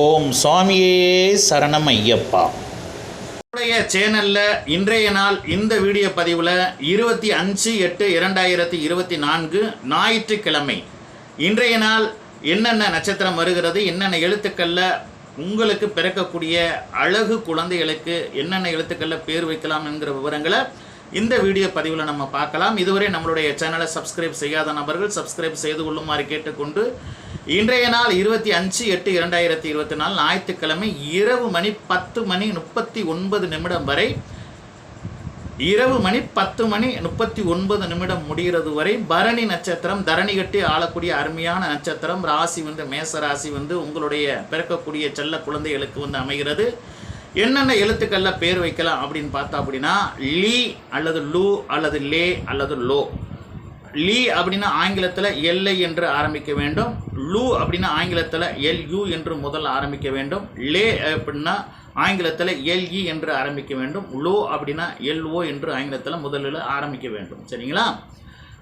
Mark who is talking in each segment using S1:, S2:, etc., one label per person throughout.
S1: ஓம் சுவாமியே சரணம் ஐயப்பா.
S2: நம்முடைய சேனலில் இன்றைய நாள் இந்த வீடியோ பதிவில் இருபத்தி அஞ்சு எட்டு இரண்டாயிரத்தி இருபத்தி நான்கு ஞாயிற்றுக்கிழமை. இன்றைய நாள் என்னென்ன நட்சத்திரம் வருகிறது என்னென்ன எழுத்துக்களில் உங்களுக்கு பிறக்கக்கூடிய அழகு குழந்தைகளுக்கு என்னென்ன எழுத்துக்களில் பேர் வைக்கலாம் என்கிற விவரங்களை இந்த வீடியோ பதிவில் நம்ம பார்க்கலாம். இதுவரை நம்மளுடைய சேனலை சப்ஸ்கிரைப் செய்யாத நபர்கள் சப்ஸ்கிரைப் செய்து கொள்ளுமாறு கேட்டுக்கொண்டு இன்றைய நாள் இருபத்தி அஞ்சு எட்டு இரண்டாயிரத்தி இருபத்தி நாலு ஞாயிற்றுக்கிழமை இரவு மணி பத்து மணி முப்பத்தி ஒன்பது நிமிடம் வரை இரவு மணி பத்து மணி முப்பத்தி ஒன்பது நிமிடம் முடிகிறது வரை பரணி நட்சத்திரம் தரணி கட்டி ஆளக்கூடிய அருமையான நட்சத்திரம். ராசி வந்து மேச ராசி வந்து உங்களுடைய பிறக்கக்கூடிய செல்ல குழந்தைகளுக்கு வந்து அமைகிறது. என்னென்ன எழுத்துக்களில் பேர் வைக்கலாம் அப்படின்னு பார்த்தா அப்படின்னா லீ அல்லது லூ அல்லது லே அல்லது லோ. லீ அப்படின்னா ஆங்கிலத்தில் எல்ஐ என்று ஆரம்பிக்க வேண்டும். லூ அப்படின்னா ஆங்கிலத்தில் எல்யூ என்று முதல் ஆரம்பிக்க வேண்டும். லே அப்படின்னா ஆங்கிலத்தில் எல்இ என்று ஆரம்பிக்க வேண்டும். லோ அப்படின்னா எல்ஓ என்று ஆங்கிலத்தில் முதலில் ஆரம்பிக்க வேண்டும். சரிங்களா?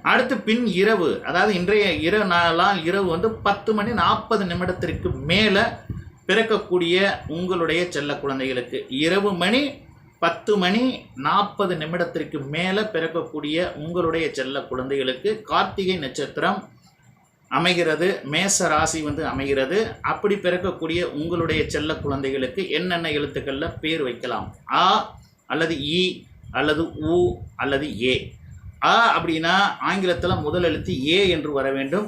S2: அடுத்து பின் இரவு. அதாவது இன்றைய இரவு நாளால் இரவு வந்து பத்து மணி நாற்பது நிமிடத்திற்கு மேலே பிறக்கக்கூடிய உங்களுடைய செல்ல குழந்தைகளுக்கு இரவு மணி பத்து மணி நாற்பது நிமிடத்திற்கு மேலே பிறக்கக்கூடிய உங்களுடைய செல்ல குழந்தைகளுக்கு கார்த்திகை நட்சத்திரம் அமைகிறது மேச ராசி வந்து அமைகிறது. அப்படி பிறக்கக்கூடிய உங்களுடைய செல்ல குழந்தைகளுக்கு என்னென்ன எழுத்துக்களில் பேர் வைக்கலாம்? ஆ அல்லது இ அல்லது உ அல்லது ஏ. ஆ அப்படின்னா ஆங்கிலத்தில் முதல் எழுத்து ஏ என்று வர வேண்டும்.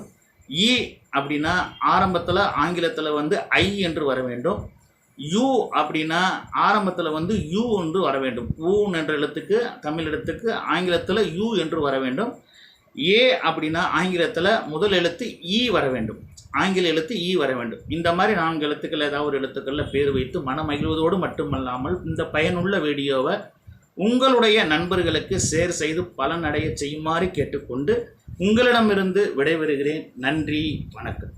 S2: இ அப்படின்னா ஆரம்பத்தில் ஆங்கிலத்தில் வந்து ஐ என்று வர வேண்டும். யூ அப்படின்னா ஆரம்பத்தில் வந்து யூ என்று வர வேண்டும். ஊ என்ற எழுத்துக்கு தமிழ் எழுத்துக்கு ஆங்கிலத்தில் யூ என்று வர வேண்டும். ஏ அப்படின்னா ஆங்கிலத்தில் முதல் எழுத்து ஈ வர வேண்டும். ஆங்கில எழுத்து ஈ வர வேண்டும். இந்த மாதிரி நான்கு எழுத்துக்கள் ஏதாவது ஒரு எழுத்துக்களில் பேர் வைத்து மனம் மகிழ்வதோடு மட்டுமல்லாமல் இந்த பயனுள்ள வீடியோவை உங்களுடைய நண்பர்களுக்கு ஷேர் செய்து பலனடைய செய்யுமாறு கேட்டுக்கொண்டு உங்களிடமிருந்து விடைபெறுகிறேன். நன்றி வணக்கம்.